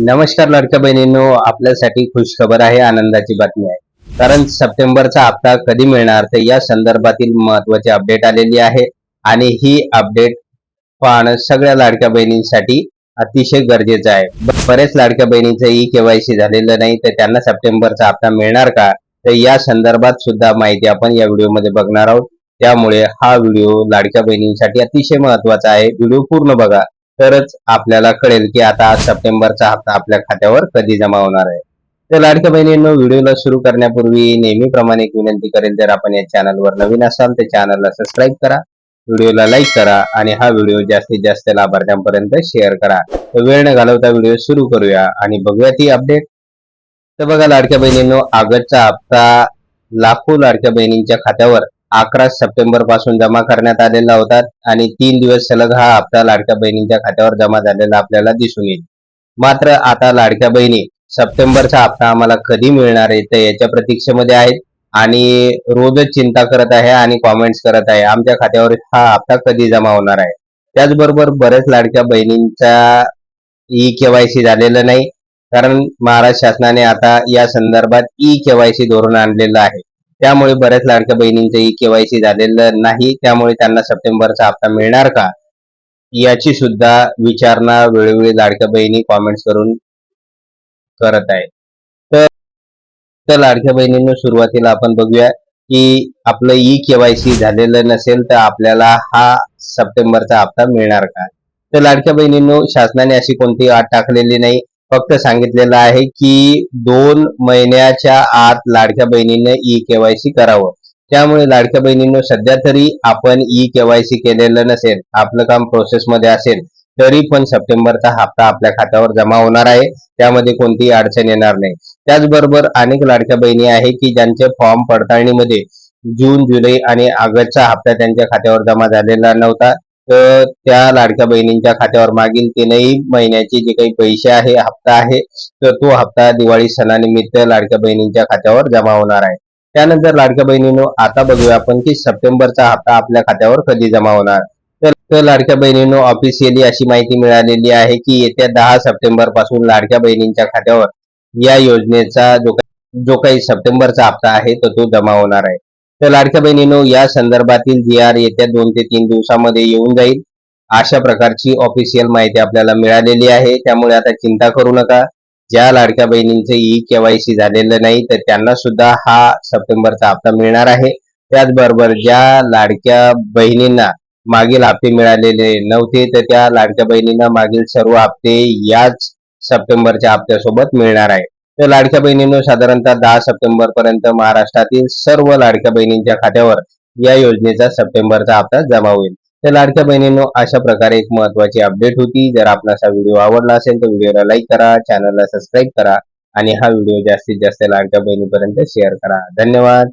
नमस्कार लाडक्या बहिणींनो आपल्यासाठी खुश खबर आहे आनंदाची बातमी आहे. कारण सप्टेंबरचा हप्ता कधी मिळणार तर या संदर्भातील महत्वाची अपडेट आलेली आहे. आणि ही अपडेट पाहणं सगळ्या लाडक्या बहिणींसाठी अतिशय गरजेचं आहे. बरेच लाडक्या बहिणीचं ई केवायसी झालेलं नाही तर त्यांना सप्टेंबरचा हप्ता मिळणार का? तर या संदर्भात सुद्धा माहिती आपण या व्हिडिओमध्ये बघणार आहोत. त्यामुळे हा व्हिडिओ लाडक्या बहिणींसाठी अतिशय महत्त्वाचा आहे. व्हिडिओ पूर्ण बघा. तरच आपल्याला कळेल की आता आज सप्टेंबरचा हप्ता आपल्या खात्यावर कधी जमा होणार आहे. तर लाडक्या बहिणींनो व्हिडिओला सुरू करण्यापूर्वी नेहमीप्रमाणे एक विनंती करेल जर आपण या चॅनलवर नवीन असाल तर चॅनलला सबस्क्राईब करा व्हिडिओला लाईक करा आणि हा व्हिडिओ जास्तीत जास्त लाभार्थ्यांपर्यंत शेअर करा. तर वेळ न घालवता व्हिडिओ सुरू करूया आणि बघूया ती अपडेट. तर बघा लाडक्या बहिणींनो ऑगस्टचा हप्ता लाखो लाडक्या बहिणींच्या खात्यावर अकरा सप्टेंबरपासून जमा करण्यात आलेला होता आणि तीन दिवस सलग हा हप्ता लाडक्या बहिणींच्या खात्यावर जमा झालेला आपल्याला दिसून येईल. मात्र आता लाडक्या बहिणी सप्टेंबरचा हप्ता आम्हाला कधी मिळणार आहे तर याच्या प्रतीक्षेमध्ये आहेत आणि रोजच चिंता करत आहे आणि कॉमेंट्स करत आहे. आमच्या खात्यावर हा हप्ता कधी जमा होणार आहे? त्याचबरोबर बरेच लाडक्या बहिणींचा ई केवायसी झालेलं नाही. कारण महाराष्ट्र शासनाने आता या संदर्भात ई केवायसी धोरण आणलेलं आहे. त्यामुळे बऱ्याच लाडक्या बहिणींचं ई केवायसी झालेलं नाही. त्यामुळे त्यांना सप्टेंबरचा हप्ता मिळणार का? याची सुद्धा विचारणा वेळोवेळी लाडक्या बहिणी कॉमेंट्स करून करत आहे तर तर लाडक्या बहिणींना सुरुवातीला आपण बघूया की आपलं ई केवायसी झालेलं नसेल तर आपल्याला हा सप्टेंबरचा हप्ता मिळणार का? तर लाडक्या बहिणींनो शासनाने अशी कोणती अट टाकलेली नाही. फक्त सांगितलेलं आहे की दोन महिन्याच्या आत लाडक्या बहिणीनं ई केवायसी करावं. त्यामुळे लाडक्या बहिणींनो सध्या तरी आपण ई केवायसी केलेलं नसेल आपलं काम प्रोसेसमध्ये असेल तरी पण सप्टेंबरचा हप्ता आपल्या खात्यावर जमा होणार आहे. त्यामध्ये कोणतीही अडचण येणार नाही. त्याचबरोबर अनेक लाडक्या बहिणी आहे की ज्यांचे फॉर्म पडताळणीमध्ये जून जुलै आणि ऑगस्टचा हप्ता त्यांच्या खात्यावर जमा झालेला नव्हता. तर त्या लाडक्या बहिणींच्या खात्यावर मागील तीनही महिन्याचे जे काही पैसे आहे हप्ता आहे तर तो हप्ता दिवाळी सणानिमित्त लाडक्या बहिणींच्या खात्यावर जमा होणार आहे. त्यानंतर लाडक्या बहिणींनो आता बघूया आपण की सप्टेंबरचा हप्ता आपल्या खात्यावर कधी जमा होणार. तर लाडक्या बहिणींनो ऑफिशियली अशी माहिती मिळालेली आहे की येत्या दहा सप्टेंबरपासून लाडक्या बहिणींच्या खात्यावर या योजनेचा जो काही जो काही सप्टेंबरचा हप्ता आहे तो तो जमा होणार आहे. तर लाडक्या बहिणीनो या संदर्भातील जी आर येत्या दोन ते तीन दिवसामध्ये येऊन जाईल. अशा प्रकारची ऑफिशियल माहिती आपल्याला मिळालेली आहे. त्यामुळे आता चिंता करू नका. ज्या लाडक्या बहिणींचं ई केवायसी झालेलं नाही तर त्यांना सुद्धा हा सप्टेंबरचा हप्ता मिळणार आहे. त्याचबरोबर ज्या लाडक्या बहिणींना मागील हप्ते मिळालेले नव्हते तर त्या लाडक्या बहिणींना मागील सर्व हप्ते याच सप्टेंबरच्या हप्त्यासोबत मिळणार आहे तर लाडक्या बहिणींनो साधारणतः दहा सप्टेंबर पर्यंत महाराष्ट्रातील सर्व लाडक्या बहिणींच्या खात्यावर या योजनेचा सप्टेंबरचा हप्ता जमा होईल. तर लाडक्या बहिणींनो अशा प्रकारे एक महत्वाची अपडेट होती. जर आपणास हा व्हिडिओ आवडला असेल तर व्हिडिओला लाईक करा चॅनलला सबस्क्राईब करा आणि हा व्हिडिओ जास्तीत जास्त लाडक्या बहिणीपर्यंत शेअर करा. धन्यवाद.